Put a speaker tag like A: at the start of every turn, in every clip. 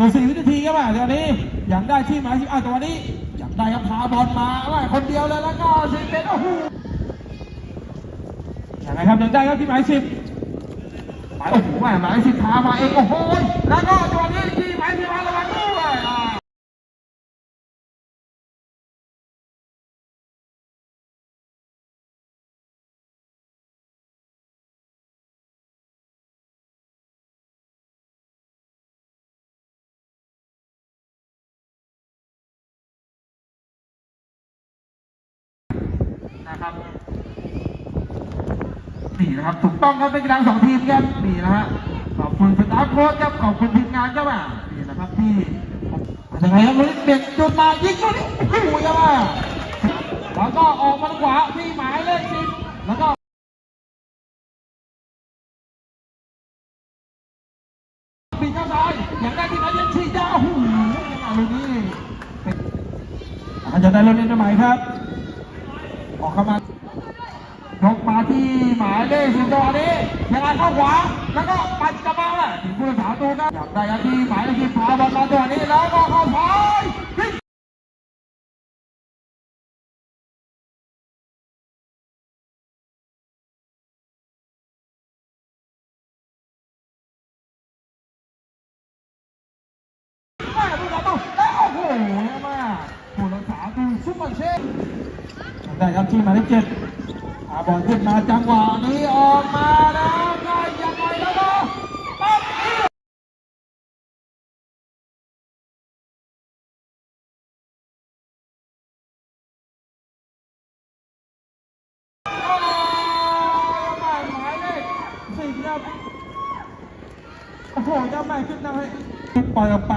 A: มาสี่วินาทีครับว่าจังหวะนี้อยากได้ที่หมายสิบอะจังหวะนี้ อยากได้ครับพาบอลมาว่าคนเดียวเลยแล้วก็สิเป็นโอ้โหยังไงครับยังได้ครับที่หมายสิบหมายโอ้โหแม่หมายสิบพามาเองโอ้โหแล้วก็จังหวะนี้ที่หมายสิบมาระวัง นะครับ นี่นะครับ ถูกต้องครับเป็นกีฬาสองทีมครับนี่นะฮะขอบคุณสตาฟโค้ชครับขอบคุณทีมงานครับอะนี่นะครับที่ยังไงครับลุยเด็กจุดมายิงตัวนี้โอ้โหยังไงแล้วก็ออกมาขวาที่หมายเลขสิบแล้วก็ปีเข้าซ้ายอย่างได้ที่หมายเลขสี่ยาวโอ้โหยังไงลูกนี้อาจจะได้เล่นได้ไหมครับ ออกเข้ามายกมาที่หมายเลขสิบตัวนี้ยังไงเข้าขวา แล้วก็ปัดกลับมาแหละถึงผู้รักษาตัวครับอยากได้ครับที่หมายเลขสิบพาบอลมาตัวนี้แล้วก็เข้าซ้า ได้ครับที่หมายเลขเจ็ดอาบอลขึ้นมาจังหวะนี้ออกมาแล้วก็ยังไงแล้วก็ปั๊บโอ้หมายเลขสี่ครับโอ้โหยังไม่ขึ้นนะเฮ้ปล่อยออกไป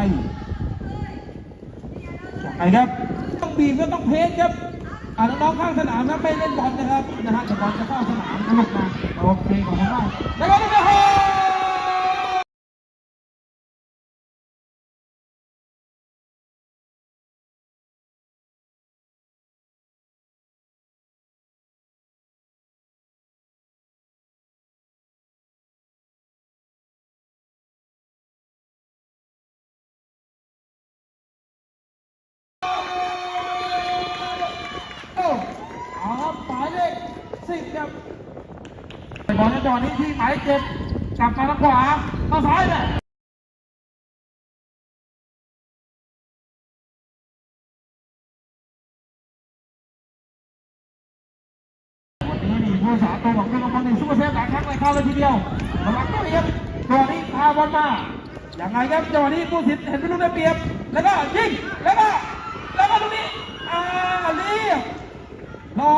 A: ยังไงครับ ต้องบีบก็ต้องเพชครับ อ่าน้องๆข้างสนามนะไม่เล่นบอลนะครับนะฮะแต่บอลจะเข้าสนามนะลูกนะโอเคขอบคุณมากแล้วก็โอ้โหโสิบครับบอลจังหวะนี้ที่หมายเจ็ดกลับมาทางขวาเข้าซ้ายเลยวันนี้มีผู้สาตัวของเป็นกำลังหนึ่งซุปเปอร์เซฟหลายครั้งเลยเข้าเลยทีเดียวระวังด้วยครับจังหวนี้พาบอลมาอย่างไรครับจังหวะนี้ผู้สิทธิ์เห็นเป็นลูกได้เปรียบ แล้วก็ยิงแล้วก็แล้วก็ตรงนี้อ่าเรียบรอ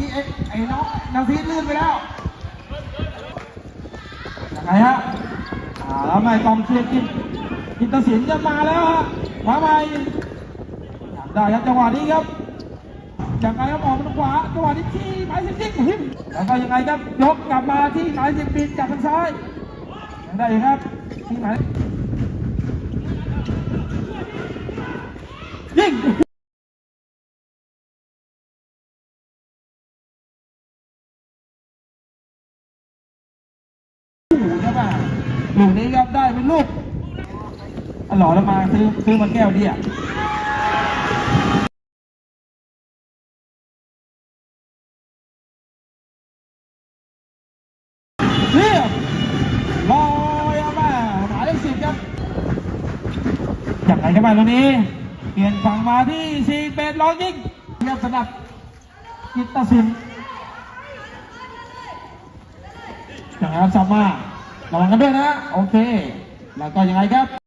A: กี้ไอ้ไอ้น้องนาทีลื่นไปแล้วยังไงฮะอ่าแล้วไม่ต้องเชียร์กินกินตสินจะมาแล้วฮะมาใหม่อยากได้ครับจังหวะนี้ครับยังไงครับออกมาทางขวาจังหวะนี้ที่หมายสิบยิงหิมแล้วก็ยังไงครับยกกลับมาที่หมายสิบปีนจับทางซ้ายยังได้ครับที่หมายยิง ลูกนี้ครับได้เป็นลูกอ๋อหล่อแล้วมาซื้อซื้อมาแก้วเดียวเรียบร้อยม่หมายเลขสิบครับอย่างไรกันบ้าตรงนี้ เปลี่ยนฝั่งมาที่สี่เป็นร้อยยิงเทียบสำหรับกิตตสินอย่างไรครับซัมมา ระวังกันด้วยนะ โอเค แล้วก็ยังไงครับ